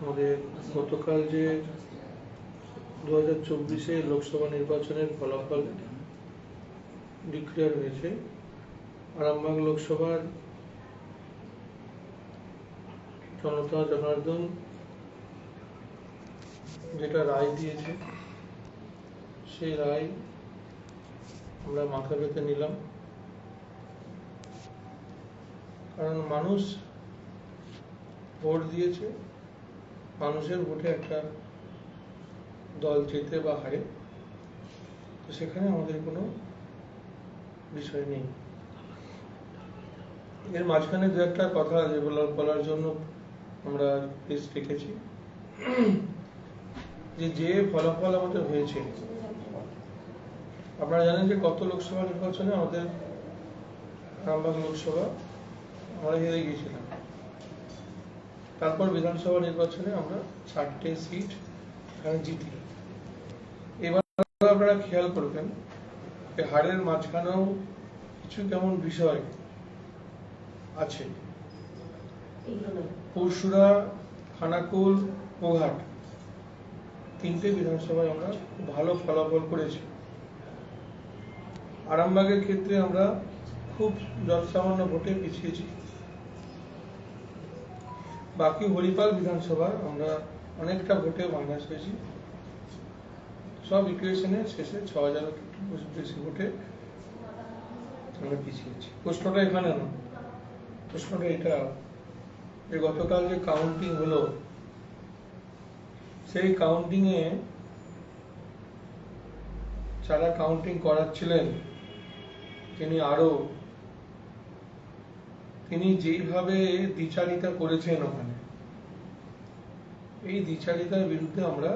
আমাদের গতকাল যে দু হাজার চব্বিশে লোকসভা নির্বাচনের ফলাফল ডিক্লেয়ার হয়েছে, আরামবাগ লোকসভার জনতা জনার্দন যেটা রায় দিয়েছে, সেই রায় আমরা মাথা পেতে নিলাম। কারণ মানুষ ভোট দিয়েছে মানুষের ভোটে একটা দল জেতে বা হারে, তো সেখানে আমাদের কোনো বিষয় নেই। এর মাঝখানে দু একটা কথা যেগুলো বলার জন্য আমরা লিস্ট রেখেছি যে যে ফলাফল আমাদের হয়েছে, আপনারা জানেন যে গত লোকসভা নির্বাচনে আমাদের আরামবাগ লোকসভা আমরা হেরে গিয়েছিলাম। তারপর বিধানসভা নির্বাচনে আমরা চারটে সিট এখানে জিতি এবার আপনারা খেয়াল করবেন হারের মাঝখানেও কিছু কেমন বিষয় আছে। পরশুরা, খানাকুল গোঘাট তিনটে বিধানসভায় আমরা ভালো ফলাফল করেছি। আরামবাগের ক্ষেত্রে আমরা খুব যৎসামান্য ভোটে পিছিয়েছি। বাকি হরিপাল বিধানসভার আমরা অনেকটা ভোটে মাইনাস হয়েছি সব ইকুয়েশনের শেষে ছ হাজার বেশি ভোটে আমরা পিছিয়েছি প্রশ্নটা এখানে না প্রশ্নটা এটা যে গতকাল যে কাউন্টিং হলো, সেই কাউন্টিং এ যারা কাউন্টিং করাচ্ছিলেন, তিনি আরও তিনি যেইভাবে দ্বিচারিতা করেছেন ওখানে, এই দ্বিচারিতার বিরুদ্ধে আমরা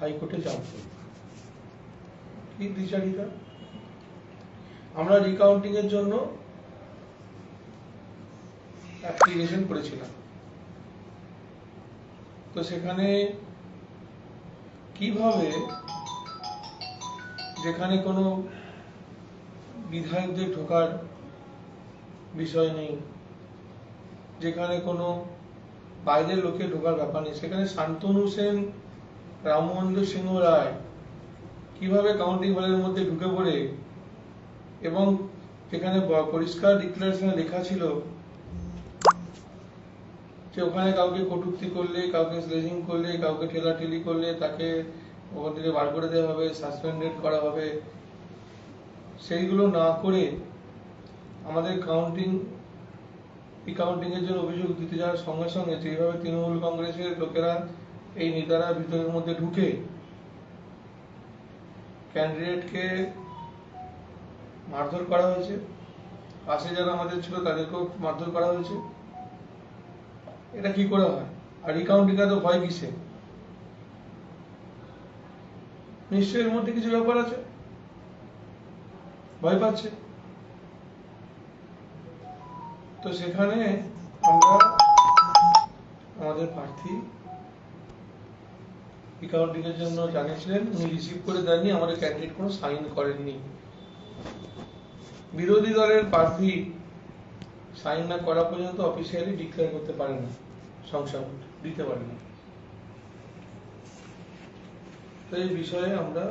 হাইকোর্টে যাব। কি দ্বিচারিতা? আমরা রিকাউন্টিং এর জন্য অ্যাপ্লিকেশন করেছিলাম। তো সেখানে কীভাবে যেখানে কোনো বিধায়কদের ঢোকার বিষয় নেই। যেখানে কোনো বাইরের লোকের ঢোকার ব্যাপার নেই। সেখানে শান্তনু সেন, রামমোহন সিংহ রায় কীভাবে কাউন্টিং হলের মধ্যে ঢুকে পড়ে এবং সেখানে পরিষ্কার ডিক্লারেশনে লেখা ছিল যে ওখানে কাউকে কটুক্তি করলে, কাউকে স্লেজিং করলে, কাউকে ঠেলাঠেলি করলে তাকে ওখান থেকে বার করে দেওয়া হবে সাসপেন্ডেড করা হবে। সেইগুলো না করে আমাদের কাউন্টিং কাউন্টিং এর জন্য অভিযোগ দিতে যাওয়ার সঙ্গে সঙ্গে যেভাবে তৃণমূল কংগ্রেসের লোকেরা এই নেতারা ভিতরের মধ্যে ঢুকে ক্যান্ডিডেটকে মারধর করা হয়েছে। পাশে যারা আমাদের ছিল তাদেরকেও মারধর করা হয়েছে। এটা কি করে হয়? আর রিকাউন্টিং তো ভয় কিসে? নিশ্চয়ই এর মধ্যে কিছু ব্যাপার আছে। ভয় পাচ্ছে। তো সেখানে আমরা আমাদের প্রার্থী রিকাউন্টিং এর জন্য জানিয়েছিলেন, উনি রিসিভ করে দেননি, আমাদের ক্যান্ডিডেট কোনো সাইন করেননি। বিরোধী দলের প্রার্থী সাইন না করা পর্যন্ত অফিসিয়ালি ডিক্লেয়ার করতে পারে না, সংসদ, দিতে পারে না। তো এই বিষয়ে আমরা,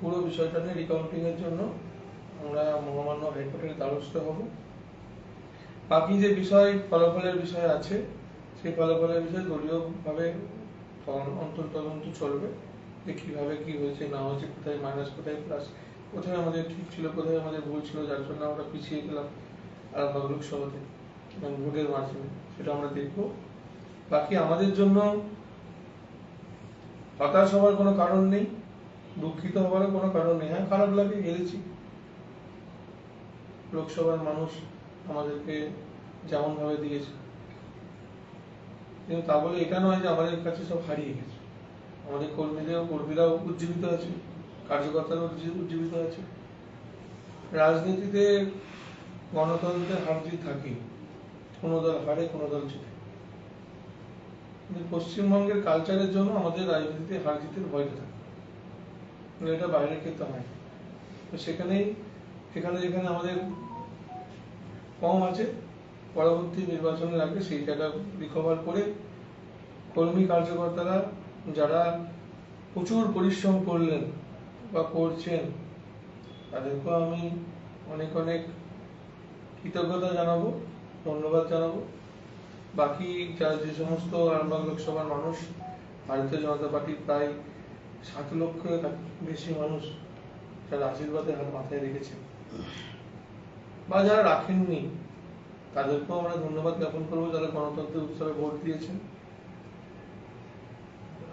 পুরো বিষয়টা নিয়ে রিকাউন্টিং এর জন্য আমরা মহামান্য হাইকোর্টের দ্বারস্থ হব। বাকি যে বিষয়, ফলাফলের বিষয় আছে, সেই ফলাফলের বিষয়ে দলীয় ভাবে অন্তর তদন্ত চলবে, যে কীভাবে কি হয়েছে, না হয়েছে, কোথায় মাইনাস কোথায় প্লাস কোথায় আমাদের ঠিক ছিল, কোথায় আমাদের ভুল ছিল, যার জন্য আমরা পিছিয়ে গেলাম আরামবাগ লোকসভাতে এবং ভোটের মাধ্যমে, সেটা আমরা দেখব। বাকি আমাদের জন্য হতাশ হওয়ার কোনো কারণ নেই, দুঃখিত হওয়ারও কোনো কারণ নেই। হ্যাঁ খারাপ লাগে, হেরেছি। লোকসভার মানুষ আমাদেরকে যেমন ভাবে দিয়েছে। কিন্তু তা বলে এটা নয় যে আমাদের কাছে সব হারিয়ে গেছে। আমাদের কর্মীদের কর্মীরাও উজ্জীবিত আছে, কার্যকর্তারাও উজ্জী- উজ্জীবিত আছে। রাজনীতিতে গণতন্ত্রের হার জিত থাকে, কোনো দল হারে, কোনো দল জিতে। পশ্চিমবঙ্গের কালচারের জন্য আমাদের রাজনীতিতে হার জিতের ভয়টা থাকে। এটা বাইরের ক্ষেত্রে হয়। তো সেখানেই, সেখানে যেখানে আমাদের কম আছে, পরবর্তী নির্বাচনের আগে সেই জায়গা রিকভার করে কর্মী কার্যকর্তারা যারা প্রচুর পরিশ্রম করলেন বা করছেন, তাদেরকেও আমি অনেক অনেক কৃতজ্ঞতা জানাব, ধন্যবাদ জানাব। বাকি যা যে সমস্ত আরামবাগ লোকসভার মানুষ, ভারতীয় জনতা পার্টির প্রায় সাত লক্ষের বেশি মানুষ যারা আশীর্বাদের হাত মাথায় রেখেছেন বা যারা রাখেননি, তাদেরকেও আমরা ধন্যবাদ জ্ঞাপন করব যারা গণতন্ত্রের উৎসবে ভোট দিয়েছেন।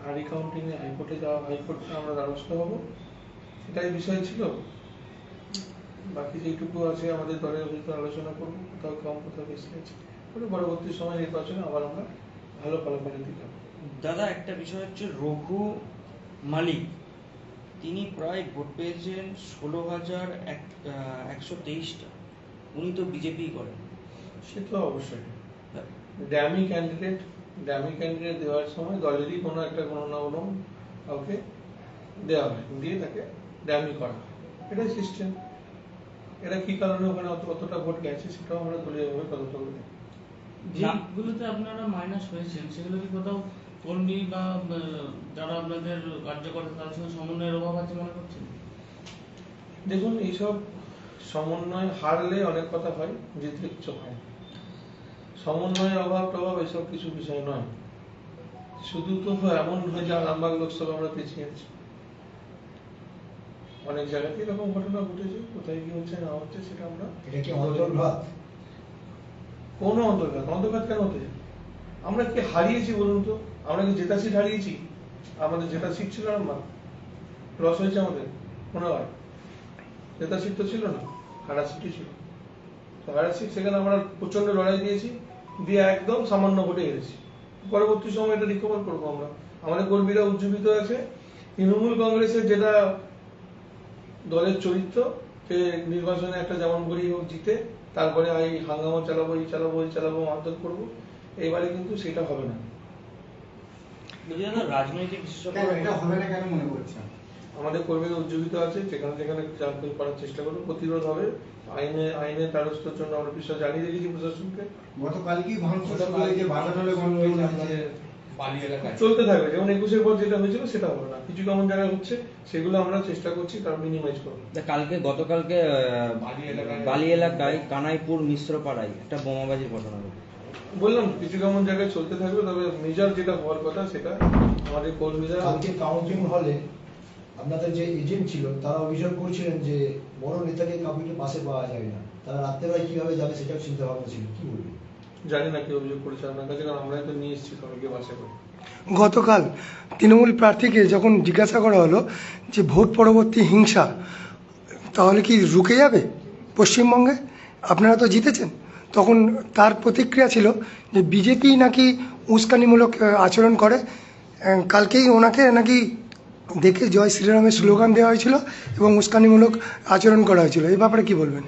আর রিকাউন্টিং এ হাইকোর্টে যাওয়া, হাইকোর্টে আমরা দ্বারস্থ হব। সেটাই বিষয় ছিল। বাকি যেটুকু আছে আমাদের দলের ভিতরে আলোচনা করব, কোথাও কম, কোথাও বেশি আছে। পরবর্তী সময় নির্বাচনে আবার আমরা ভালো ফলাফলের দিকে যাব। দাদা, একটা বিষয় হচ্ছে রঘু মালিক। তিনি প্রায় ভোট পেয়েছেন ষোলো হাজার একশো তেইশটা। উনি তো বিজেপি করেন। সে তো অবশ্যই। ড্যামি ক্যান্ডিডেট ড্যামি ক্যান্ডিডেট দেওয়ার সময় দলেরই কোনো একটা কোনো না কোনো কাউকে দেওয়া হয় দিয়ে তাকে ড্যামি করা হয়। এটাই সিস্টেম এটা কি কারণে ওখানে অত অতটা ভোট গেছে সেটাও আমরা দলীয়ভাবে তদন্ত করে। যেগুলোতে আপনারা মাইনাস হয়েছেন সেগুলো কি কোথাও কর্মী বা যারা আপনাদের কার্যকর্তা তাদের সঙ্গে সমন্বয়ের অভাব আছে মনে করছেন? দেখুন এইসব সমন্বয় হারলে অনেক কথা হয় জিতলে কিছু হয় সমন্বয়ের অভাব টভাব এসব কিছু বিষয় নয়। শুধু তো এমন হয় যে আরামবাগ লোকসভা আমরা পিছিয়ে আছি। অনেক জায়গাতে এরকম ঘটনা ঘটেছে কোথায় কি হচ্ছে না হচ্ছে সেটা আমরা এটা কি অন্তর্ঘাত? কোনো অন্তর্ঘাত অন্তর্ঘাত কেন হতে আমরা কি হারিয়েছি বলুন তো? আমরা কি জেতা সিট হারিয়েছি? আমাদের জেতা সিট ছিল আরামবাগ। লস হয়েছে আমাদের মনে হয়। জেতা সিট তো ছিল না হারা সিটই ছিল। তো হারা সিট সেখানে আমরা প্রচণ্ড লড়াই দিয়েছি দিয়ে একদম সামান্য ভোটে হেরেছি পরবর্তী সময় এটা রিকভার করব আমরা। আমাদের কর্মীরা উজ্জীবিত আছে। তৃণমূল কংগ্রেসের যেটা দলের চরিত্র যে নির্বাচনে একটা যেমন করি হোক জিতে তারপরে এই হাঙ্গামা চালাবো এই চালাবো এই চালাবো মারধর করব এবারে কিন্তু সেটা হবে না। রাজনৈতিক বিশেষজ্ঞ এটা হবে না কেন মনে করছেন? আমাদের কর্মীরা উজ্জীবিত আছে যেখানে যেখানে কিছু করার চেষ্টা করব প্রতিরোধ হবে আইনে আইনের দ্বারস্থর জন্য আমরা বিষয় জানিয়ে রেখেছি প্রশাসনকে। গতকালকেই ভাঙচুর শুরু হয়েছে বাগানলে গন্ডগোল হয়েছে। বালি এলাকায়। চলতে থাকবে যেমন একুশের পর যেটা হয়েছিল সেটা হবে না। কিছু কেমন জায়গায় হচ্ছে সেগুলো আমরা চেষ্টা করছি তার মিনিমাইজ করব কালকে গতকালকে বালি এলাকায়- বালি এলাকায় কানাইপুর মিশ্রপাড়ায় একটা বোমাবাজির ঘটনা ঘটে বললাম কিছু কেমন জায়গায় চলতে থাকবে তবে মেজর যেটা হওয়ার কথা সেটা আমাদের কর্মীরা কালকে কাউন্টিং হলে আপনাদের যে এজেন্ট ছিল তারা অভিযোগ করছিলেন যে বড় নেতাকে কাউকে পাশে পাওয়া যায় না। তারা রাত্রেবেলায় কীভাবে যাবে সেটাও চিন্তা ভাবনা ছিল কি বলবেন? জানি না কি অভিযোগ করেছে আপনার কাছে কারণ আমরাই তো নিয়ে এসেছি সবাইকে বাসা করে। গতকাল তৃণমূল প্রার্থীকে যখন জিজ্ঞাসা করা হলো যে ভোট পরবর্তী হিংসা তাহলে কি রুকে যাবে পশ্চিমবঙ্গে? আপনারা তো জিতেছেন। তখন তার প্রতিক্রিয়া ছিল যে বিজেপি নাকি উস্কানিমূলক আচরণ করে। কালকেই ওনাকে নাকি দেখে জয় শ্রীরামের স্লোগান দেওয়া হয়েছিল এবং উস্কানিমূলক আচরণ করা হয়েছিল। এই ব্যাপারে কি বলবেন?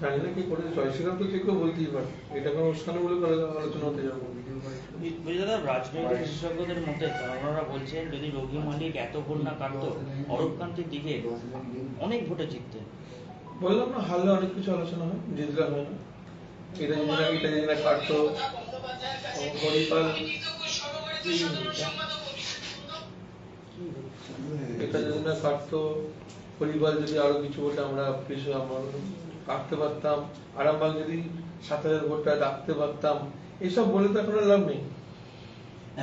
জানি না কি করেছে জয়শ্রীরাম তো যে কেউ বলতেই পারে। এটা কোনো অনুষ্ঠানমূলক আলোচনা হতে যাব। বলছি দাদা রাজনৈতিক বিশেষজ্ঞদের মতে ওনারা বলছেন যদি রঘু মালিক এত ভোট না কাটতো অরূপকান্তির দিকে অনেক ভোটে জিততেন বললাম না হারলে অনেক কিছু আলোচনা হয় জিতলে হয় না। এটা যদি না এটা যদি না কাটতো হরিপাল না কাটতো পরিবার যদি আরও কিছু ভোটে আমরা কিছু আমরা কাটতে পারতাম। আরামবাগ যদি সাত হাজার ভোটটা রাখতে পারতাম। এইসব বলে তো এখন লাভ নেই।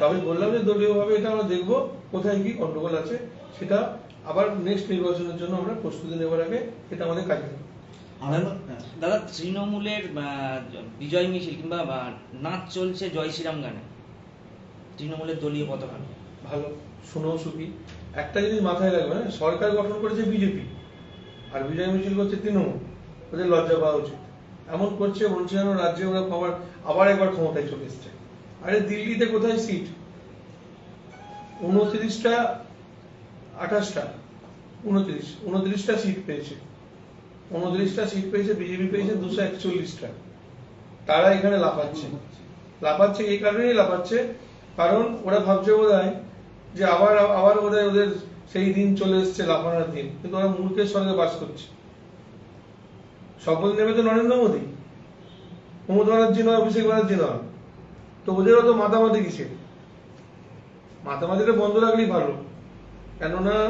তবে বললাম যে দলীয় ভাবে এটা আমরা দেখব কোথায় কি গন্ডগোল আছে সেটা আবার নেক্সট নির্বাচনের জন্য আমরা প্রস্তুতি নেবার আগে এটা আমাদের কাজে। দাদা তৃণমূলের বিজয় মিছিল কিংবা নাচ চলছে জয় শ্রীরাম গানে। তৃণমূলের দলীয় পতাকা। ভালো শুনেও সুখী একটা জিনিস মাথায় রাখবে হ্যাঁ, সরকার গঠন করেছে বিজেপি আর বিজয় মিছিল করছে তৃণমূল ওদের লজ্জা পাওয়া উচিত। এমন করছে বলছে যেন রাজ্যে ওরা আবার আবার একবার ক্ষমতায় চলে এসছে। আরে দিল্লিতে কোথায় সিট? উনত্রিশটা আঠাশটা উনত্রিশ উনত্রিশটা সিট পেয়েছে। উনত্রিশটা সিট পেয়েছে বিজেপি পেয়েছে দুশো একচল্লিশটা। তারা এখানে লাফাচ্ছে। লাফাচ্ছে এই কারণেই লাফাচ্ছে কারণ ওরা ভাবছে বোধ যে আবার আবার বোধ ওদের সেই দিন চলে এসছে লাফানোর দিন। কিন্তু ওরা মূর্খের সঙ্গে বাস করছে। শপথ নেবে তো নরেন্দ্র মোদী? মমতা ব্যানার্জি নয়, অভিষেক ব্যানার্জি নয়। তো ওদেরও তো মাতামাতি কিসে মাতামাতিটা বন্ধ রাখলেই ভালো। কেননা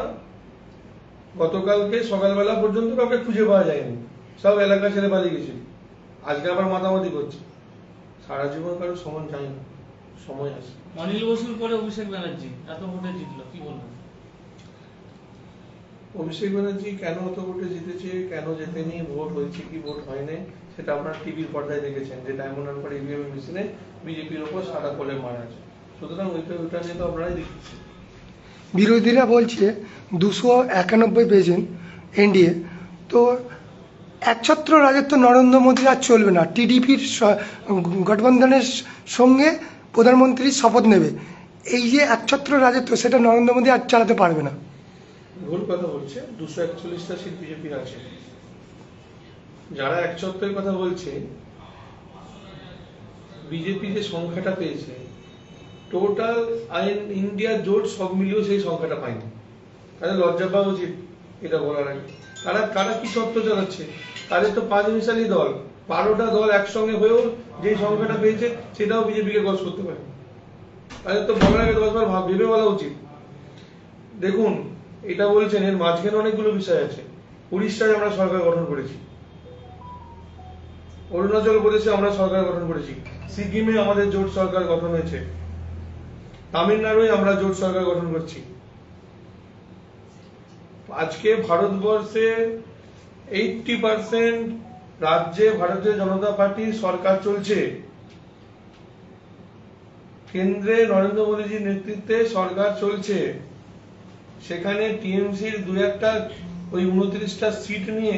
গতকালকে সকালবেলা পর্যন্ত কাউকে খুঁজে পাওয়া যায়নি। সব এলাকা ছেড়ে পালিয়ে গেছিল আজকে আবার মাতামাতি করছে। সারা জীবন কারও সমান যায় না। সময় আসে অনিল বসুর পরে অভিষেক ব্যানার্জি এত ভোটে জিতলো কি বলবেন? অভিষেক ব্যানার্জি কেন অত ভোটে জিতেছে কেন জেতেনি ভোট হয়েছে কি ভোট হয়নি সেটা আপনারা টিভির পর্দায় দেখেছেন যে ডায়মন্ড হারবার ইভিএম মেশিনে বিজেপির ওপর সাদা কোলে মারা আছে। সুতরাং ওইটা ওইটা নিয়ে তো আপনারাই দেখেছেন। বিরোধীরা বলছে দুশো একানব্বই পেয়েছেন এনডিএ তো একছত্র রাজত্ব নরেন্দ্র মোদীর আর চলবে না। টিডিপির গঠবন্ধনের সঙ্গে প্রধানমন্ত্রী শপথ নেবে। এই যে একছত্র রাজত্ব, সেটা নরেন্দ্র মোদী আর চালাতে পারবে না। ভুল কথা বলছে, দুশো একচল্লিশটা সিট বিজেপির আছে। যারা একচত্বের কথা বলছে, বিজেপি যে সংখ্যাটা পেয়েছে টোটাল আইন ইন্ডিয়া জোট সব মিলিয়েও সেই সংখ্যাটা পায়নি। তাদের লজ্জা পাওয়া উচিত এটা বলার আগে। কারা কারা কি তত্ত্ব চালাচ্ছে তাদের তো পাঁচ মিশালি দল, বারোটা দল একসঙ্গে হয়েও যে সংখ্যাটা পেয়েছে, সেটাও বিজেপিকে গজ করতে পারে। তাদের তো বলার আগে দশবার ভেবে বলা উচিত। দেখুন, এটা বলছেন, এর মাঝখানে অনেকগুলো বিষয় আছে। উড়িষ্যায় আমরা সরকার গঠন করেছি। অরুণাচল প্রদেশে আমরা সরকার গঠন করেছি। সিকিমে আমাদের জোট সরকার গঠন হয়েছে। তামিলনাড়ুয় আমরা জোট সরকার গঠন করছি। আজকে ভারতবর্ষে এইটটি পার্সেন্ট রাজ্যে ভারতীয় জনতা পার্টির সরকার চলছে। কেন্দ্রে নরেন্দ্র মোদীজির নেতৃত্বে সরকার চলছে। সেখানে টিএমসির দু একটা ওই উনত্রিশটা সিট নিয়ে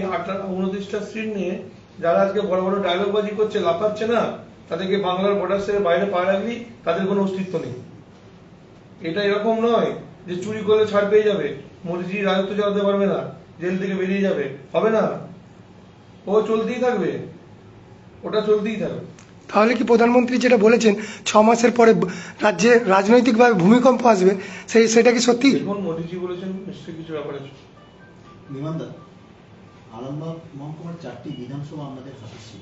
উনত্রিশটা সিট নিয়ে যারা আজকে বড় বড় ডায়লগ বাজি করছে, লাফাচ্ছে না, তাদেরকে বাংলার বর্ডার সেরে বাইরে পা রাখলি, তাদের কোনো অস্তিত্ব নেই। এটা এরকম নয় যে চুরি করলে ছাড় পেয়ে যাবে। মোদিজি রাজত্ব চালাতে পারবে না, জেল থেকে বেরিয়ে যাবে। হবে না। ও চলতেই থাকবে। ওটা চলতেই থাকবে। তাহলে কি প্রধানমন্ত্রী যেটা বলেছেন ছ মাসের পরে রাজ্যে রাজনৈতিকভাবে ভূমিকম্প আসবে সেই সেটা কি সত্যি? দেখুন মোদিজি বলেছেন নিশ্চয়ই কিছু ব্যাপার আছে। বিমানদা আরামবাগ মহকুমার চারটি বিধানসভা আমাদের হাতে ছিল।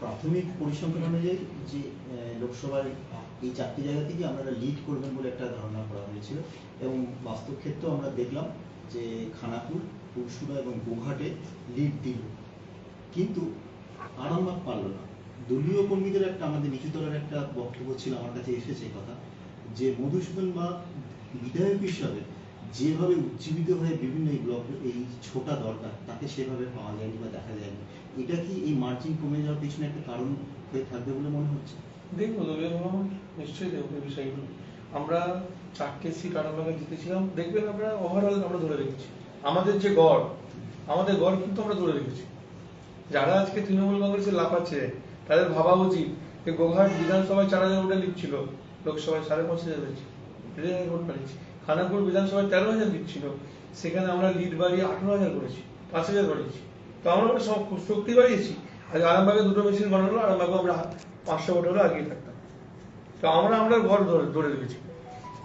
প্রাথমিক পরিসংখ্যান অনুযায়ী যে আহ, লোকসভার এই চারটি জায়গা থেকে আপনারা লিড করবেন বলে একটা ধারণা করা হয়েছিল এবং বাস্তব ক্ষেত্রেও আমরা দেখলাম যে খানাপুর পুরসুরা এবং গোঘাটে লিড দিল। কিন্তু আরামবাগ পারল না। দলীয় কর্মীদের একটা আমাদের নিচু দলের একটা বক্তব্য ছিল, আমার কাছে এসেছে কথা, যে মধুসূদন বা বিধায়ক হিসাবে যেভাবে উজ্জীবিত হয়ে বিভিন্ন এই ব্লক, এই ছোটা দরকার, তাকে সেভাবে পাওয়া যায়নি বা দেখা যায়নি। এটা কি এই মার্জিন কমে যাওয়ার পিছনে একটা কারণ হয়ে থাকবে বলে মনে হচ্ছে? দেখব নিশ্চয়ই দেখব বিষয়গুলো। আমরা চারটে সিট আরামবাগে জিতেছিলাম। দেখবেন আমরা ওভারঅল আমরা ধরে রেখেছি। আমাদের যে গড়, আমাদের গড় কিন্তু আমরা ধরে রেখেছি। যারা আজকে তৃণমূল কংগ্রেসে লাফাচ্ছে, তাদের ভাবা উচিত যে গোঘাট বিধানসভায় চার হাজার ভোটে লিখছিল, লোকসভায় সাড়ে পাঁচ হাজার হয়েছে ভোট পালিয়েছি খানাপুর বিধানসভায় তেরো হাজার লিখছিল, সেখানে আমরা লিড বাড়িয়ে আঠারো হাজার করেছি, পাঁচ হাজার বাড়িয়েছি। তো আমরা সব শক্তি বাড়িয়েছি। আজ আরামবাগে দুটো মেশিন বানালো আরামবাগে আমরা পাঁচশো ভোট হলে আগিয়ে থাকতাম। তো আমরা আমরা ঘর ধরে ধরে রেখেছি।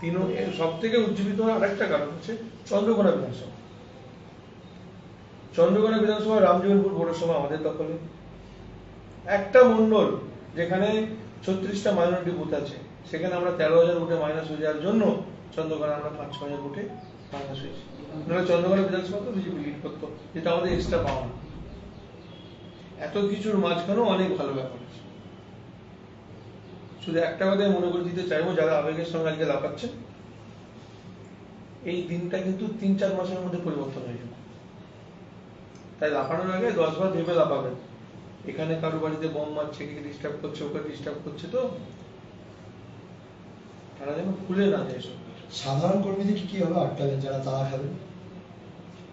তিন সব থেকে উজ্জীবিত হওয়ার আরেকটা কারণ হচ্ছে চন্দ্রকোনা বিধানসভা। চন্দ্রকোনা বিধানসভা রামজীবনপুর পৌরসভা আমাদের দখলে একটা মন্ডল যেখানে ছত্রিশটা মাইনরিটি বুথ আছে, সেখানে আমরা তেরো হাজার ভোটে মাইনাস হয়ে যাওয়ার জন্য চন্দ্রকোনা আমরা পাঁচ ছ হাজার ভোটে মাইনাস হয়েছি। নাহলে চন্দ্রকোনা বিধানসভা তো বিজেপি লিড করতো, যেটা আমাদের এক্সট্রা পাওয়া না এত কিছুর মাঝখানেও অনেক ভালো ব্যাপার আছে। শুধু একটা কথাই মনে করে দিতে চাইব, যারা আবেগের সঙ্গে আজকে লাফাচ্ছে এই দিনটা কিন্তু তিন, চার মাসের মধ্যে পরিবর্তন হয়ে যাবে। তাই লাফানোর আগে দশবার ভেবে লাফাবেন। এখানে কারও বাড়িতে বোম মারছে কি ডিস্টার্ব করছে ওকে ডিস্টার্ব করছে তো তারা যেন ভুলে না যায় সাধারণ কর্মীদের কি হবে? আটকালে যারা তারা খাবে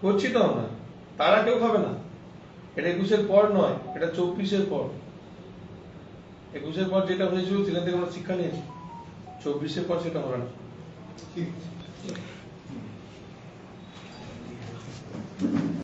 করছি তো আমরা। তারা কেউ খাবে না। এটা একুশের পর নয় এটা চব্বিশের পর। একুশের পর যেটা হয়েছিল সেখান থেকে আমরা শিক্ষা নিয়েছি। চব্বিশের পর সেটা হবে না। ঠিক